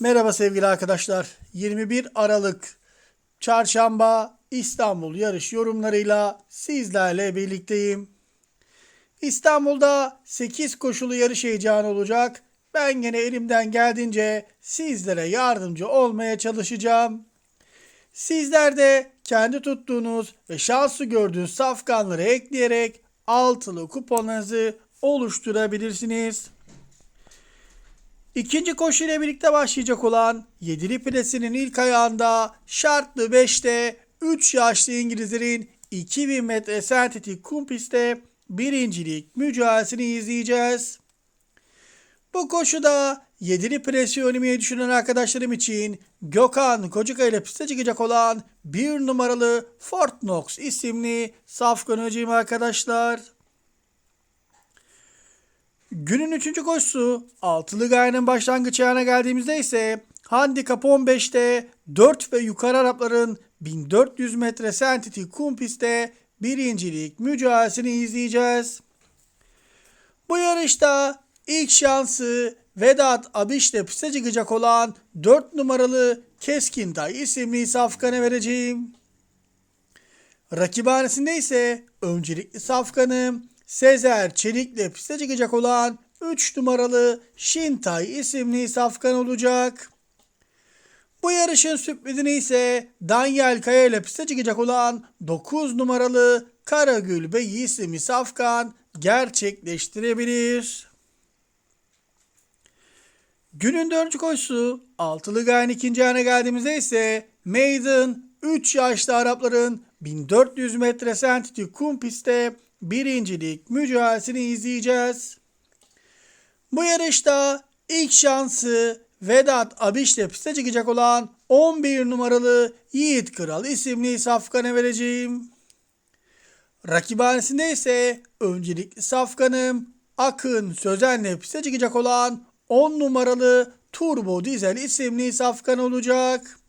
Merhaba sevgili arkadaşlar. 21 Aralık Çarşamba İstanbul yarış yorumlarıyla sizlerle birlikteyim. İstanbul'da 8 koşulu yarış heyecanı olacak. Ben gene elimden geldiğince sizlere yardımcı olmaya çalışacağım. Sizler de kendi tuttuğunuz ve şanslı gördüğünüz safkanları ekleyerek altılı kuponunuzu oluşturabilirsiniz. İkinci koşu ile birlikte başlayacak olan yedili presinin ilk ayağında şartlı 5'te 3 yaşlı İngilizlerin 2000 metre sentetik kum pistte birincilik mücadelesini izleyeceğiz. Bu koşuda yedili presi oynamayı düşünen arkadaşlarım için Gökhan Kocukay ile piste çıkacak olan bir numaralı Fort Knox isimli safkan hocayım arkadaşlar. Günün üçüncü koşusu altılı gayenin başlangıç ayağına geldiğimizde ise handikap 15'te 4 ve yukarı Arapların 1400 metre sentetik kum pistte birincilik mücadelesini izleyeceğiz. Bu yarışta ilk şansı Vedat Abiş'le piste çıkacak olan 4 numaralı Keskintay isimli safkanı vereceğim. Rakibhanesinde ise öncelikli safkanım Sezer Çelik'le piste çıkacak olan 3 numaralı Şintay isimli safkan olacak. Bu yarışın sürprizini ise Daniel Kaya ile piste çıkacak olan 9 numaralı Karagül Bey isimli safkan gerçekleştirebilir. Günün dördüncü koşusu altılı gayen ikinci ayağına geldiğimizde ise Maiden 3 yaşlı Arapların 1400 metre sentetik kum pistte birincilik mücadelesini izleyeceğiz. Bu yarışta ilk şansı Vedat Abiş'le piste çıkacak olan 11 numaralı Yiğit Kral isimli safkanı vereceğim. Rakibhanesinde ise öncelikli safkanım Akın Sözen'le piste çıkacak olan 10 numaralı Turbo Dizel isimli safkan olacak.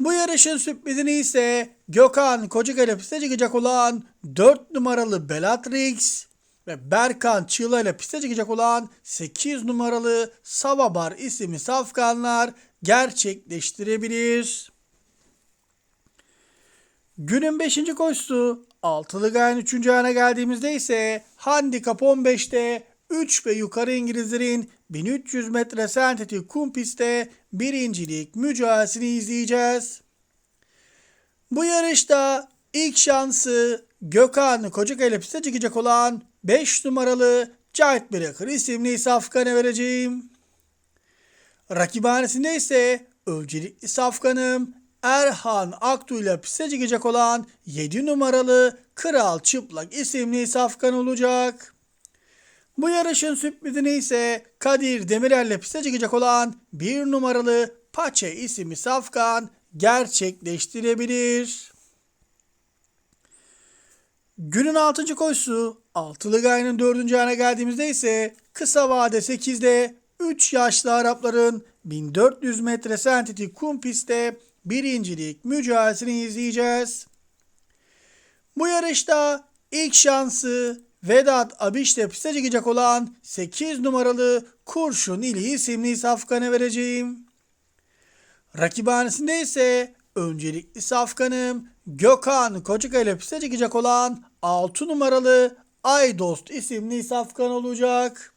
Bu yarışın sürprizini ise Gökhan Kocakale piste çıkacak olan 4 numaralı Bellatrix ve Berkan Çığla ile piste çıkacak olan 8 numaralı Savabar isimli safkanlar gerçekleştirebilir. Günün 5. koşusu altılı gayen 3. ayağına geldiğimizde ise handikap 15'te 3 ve yukarı İngilizlerin 1300 metre sentetik kum pistte birincilik mücadelesini izleyeceğiz. Bu yarışta ilk şansı Gökhan Kocakay ile piste çıkacak olan 5 numaralı Cahit Bırakır isimli safkanı vereceğim. Rakibhanesinde ise öncelikli safkanım Erhan Aktu ile piste çıkacak olan 7 numaralı Kral Çıplak isimli safkan olacak. Bu yarışın sürprizini ise Kadir Demirel'le piste çıkacak olan 1 numaralı Paçe isimli safkan gerçekleştirebilir. Günün 6. koşusu altılı gayenin 4. ayağına geldiğimizde ise kısa vade 8'de 3 yaşlı Arapların 1400 metre sentetik kum pistte birincilik mücadelesini izleyeceğiz. Bu yarışta ilk şansı Vedat Abiş'le piste çıkacak olan 8 numaralı Kurşun İli isimli safkanı vereceğim. Rakibhanesinde ise öncelikli safkanım Gökhan piste çıkacak olan 6 numaralı Aydost isimli safkan olacak.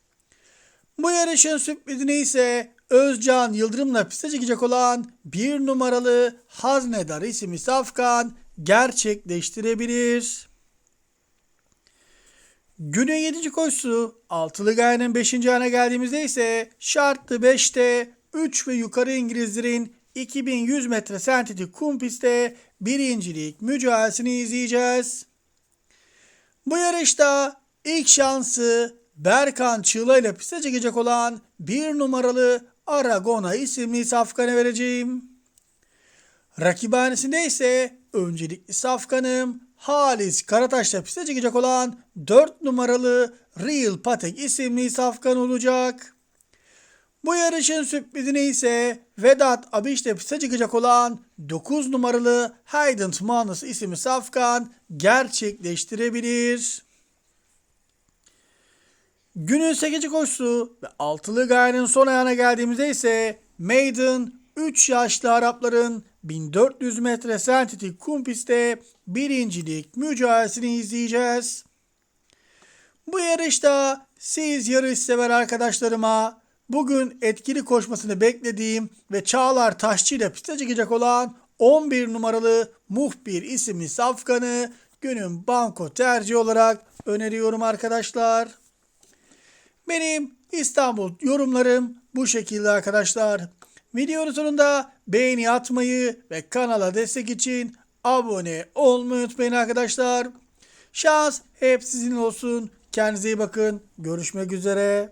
Bu yarışın sürprizini ise Özcan Yıldırım'la piste çıkacak olan 1 numaralı Haznedar isimli safkan gerçekleştirebilir. Günün 7. koşusu altılı gayenin 5. ayağına geldiğimizde ise şartlı 5'te 3 ve yukarı İngilizlerin 2100 metre sentetik kum pistte birincilik mücadelesini izleyeceğiz. Bu yarışta ilk şansı Berkan Çığla ile piste çıkacak olan 1 numaralı Aragona isimli safkanı vereceğim. Rakibhanesinde ise öncelikli safkanım Halis Karataş'la piste çıkacak olan 4 numaralı Real Patek isimli safkan olacak. Bu yarışın sürprizini ise Vedat Abiş'le piste çıkacak olan 9 numaralı Hayden Manus isimli safkan gerçekleştirebilir. Günün 8. koşusu ve altılı gayenin son ayağına geldiğimizde ise Maiden 3 yaşlı Arapların 1400 metre sentetik kum pistte birincilik mücadelesini izleyeceğiz. Bu yarışta siz yarış sever arkadaşlarıma bugün etkili koşmasını beklediğim ve Çağlar Taşçı ile piste çıkacak olan 11 numaralı Muhbir isimli safkanı günün banko tercihi olarak öneriyorum arkadaşlar. Benim İstanbul yorumlarım bu şekilde arkadaşlar. Videonun sonunda beğeni atmayı ve kanala destek için abone olmayı unutmayın arkadaşlar. Şans hep sizin olsun. Kendinize iyi bakın. Görüşmek üzere.